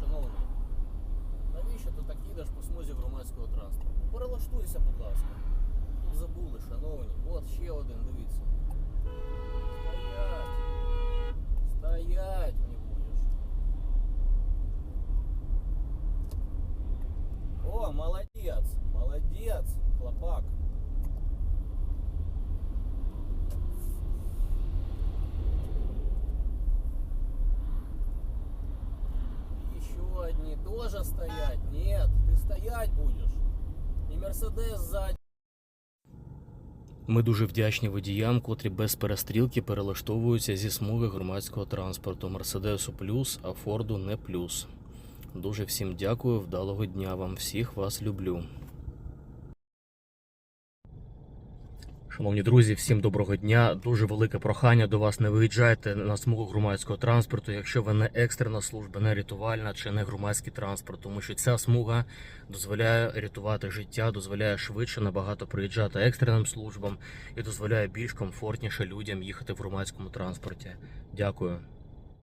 Шановний, навіщо ти так їдеш по смузі громадського транспорту? Перелаштуйся, будь ласка. Тут забули, шановні. От ще один, дивіться. Стоять! Стоять мені будеш. О, молодець! Молодець, Одни тоже стоять. Нет, ты стоять будешь. И Мерседес сзади. Ми дуже вдячні водіям, котрі без перестрілки перелаштовуються зі смуги громадського транспорту Мерседесу плюс, а Форду не плюс. Дуже всім дякую, вдалого дня вам всіх вас люблю. Шановні друзі, всім доброго дня. Дуже велике прохання до вас. Не виїжджайте на смугу громадського транспорту, якщо ви не екстрена служба, не рятувальна чи не громадський транспорт, тому що ця смуга дозволяє рятувати життя, дозволяє швидше набагато приїжджати екстреним службам і дозволяє більш комфортніше людям їхати в громадському транспорті. Дякую.